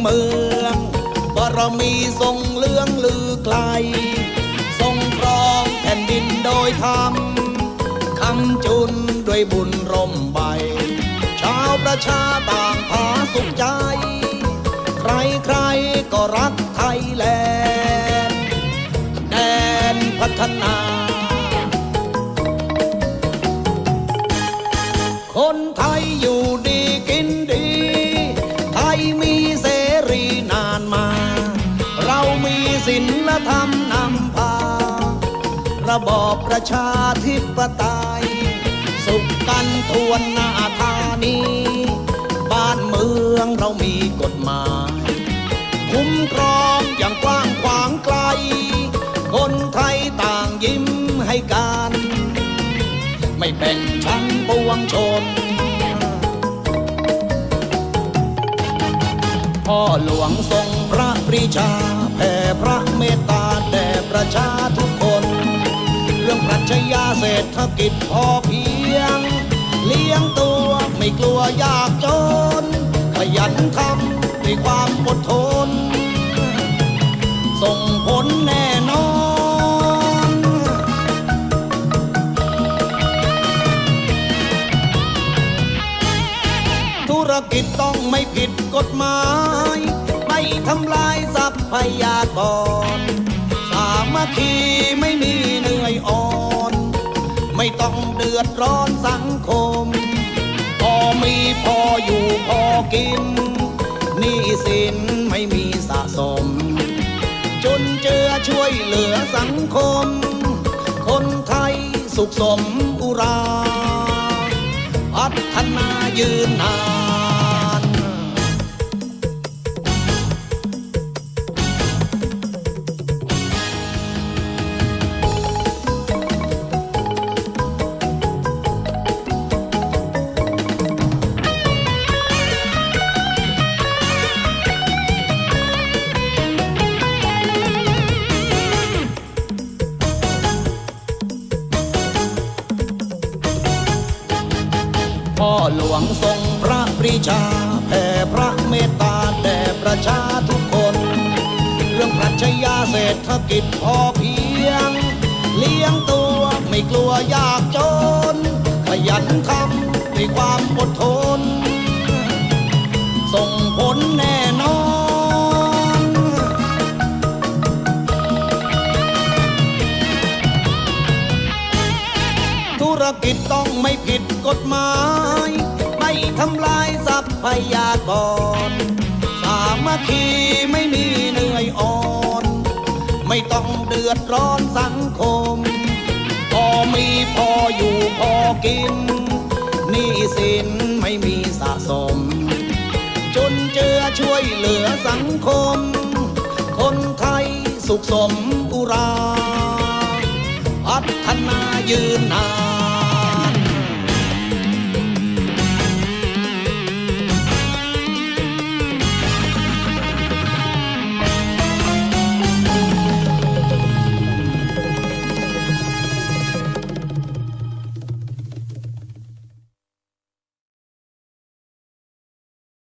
เมืองบารมีทรงเลื่องลือไกล ทรงครองแผ่นดินโดยธรรมคำจุนด้วยบุญร่มใบ ชาวประชาต่างผาสุขใจ ใครใครก็รักไทยแลนด์แดนพัฒนาคนไทยอยู่ ลธรรมนำพา ระบอบประชาธิปไตย สุขกันทวนหน้าธานี บ้านเมืองเรามีกฎหมาย คุ้มครองอย่างกว้างขวางไกล คนไทยต่างยิ้มให้กัน ไม่แบ่งชั้นปวงชนพ่อหลวงทรงพระปรีชาแผ่พระเมตตา ประชาทุกคน เรื่องปรัชญาเศรษฐกิจพอเพียง เลี้ยงตัวไม่กลัวยากจน ขยันทำด้วยความอดทน ส่งผลแน่นอนธุรกิจต้องไม่ผิดกฎหมาย ไม่ทำลายทรัพยากรสามั คีไม่มีเหนื่อยอ่อน ไม่ต้องเดือดร้อนสังคม พอมีพออยู่พอกินหนี้สินไม่มีสะสม จนเจือช่วยเหลือสังคม คนไทยสุขสมอุรา พัฒนายืนนา พ่อหลวงทรงพระปรีชาแผ่พระเมตตาแด่ประชาทุกคน เรื่องปรัชญาเศรษฐกิจพอเพียง เลี้ยงตัวไม่กลัวยากจน ขยันทำด้วยความอดทน ส่งผลแน่ นอนธุรกิจต้องไม่ผิดกฎหมาย ไม่ทำลายทรัพยากร สามัคคีไม่มีเหนื่อยอ่อน ไม่ต้องเดือดร้อนสังคม พอมีพออยู่พอกินหนี้สินไม่มีสะสม จนเจือช่วยเหลือสังคม คนไทยสุขสมอุรา พัฒนายืนนาน